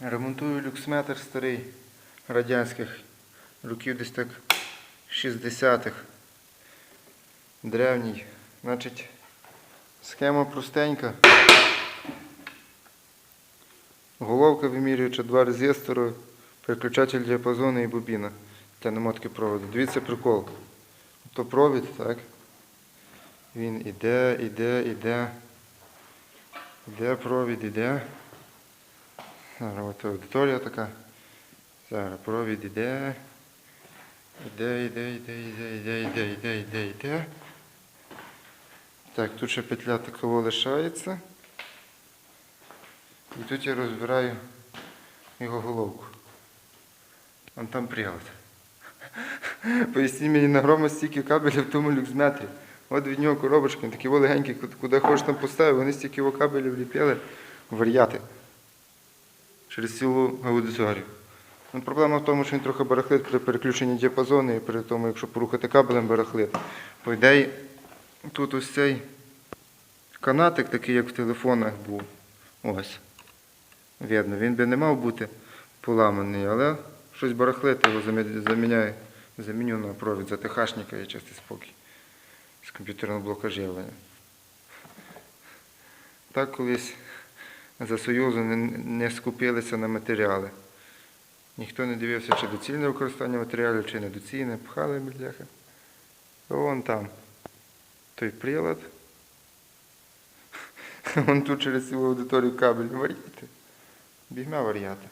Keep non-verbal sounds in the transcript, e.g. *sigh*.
Ремонтую люксметр старий радянських років десь так 60-х. Древній. Значить, схема простенька. Головка вимірююча, два резистори, переключатель діапазону і бобіна для намотки проводу. Дивіться прикол. То провід, так? Він іде, іде, іде. Іде провід, іде. Зараз от аудиторія така. Зараз провід іде. Іде, іде, іде, іде, іде, іде, іде, іде, іде. Так, тут ще петля такого лишається. І тут я розбираю його головку. Вон там прилад. *laughs* Поясніть мені на грома стільки кабелів в тому люксметрі. От від нього коробочка, він такі легенькі, куди- хочеш там поставив, вони стільки кабелів ліпили, вар'яти. Через цілу аудиторію. Ну, проблема в тому, що він трохи барахлит при переключенні діапазону і при тому, якщо порухати кабелем барахлит. По ідеї, тут ось цей канатик, такий, як в телефонах був. Ось. Видно, він би не мав бути поламаний, але щось барахлит його замі- заміняє. Заміню на провід за ТХшника і чистий спокій з комп'ютерного блока живлення. Так колись за Союзу не, скупилися на матеріали. Ніхто не дивився, чи доцільне використання матеріалів, чи недоцільне, пхали бляха. Вон там той прилад. Вон тут через цю аудиторію кабель варіати. Бігма варіати.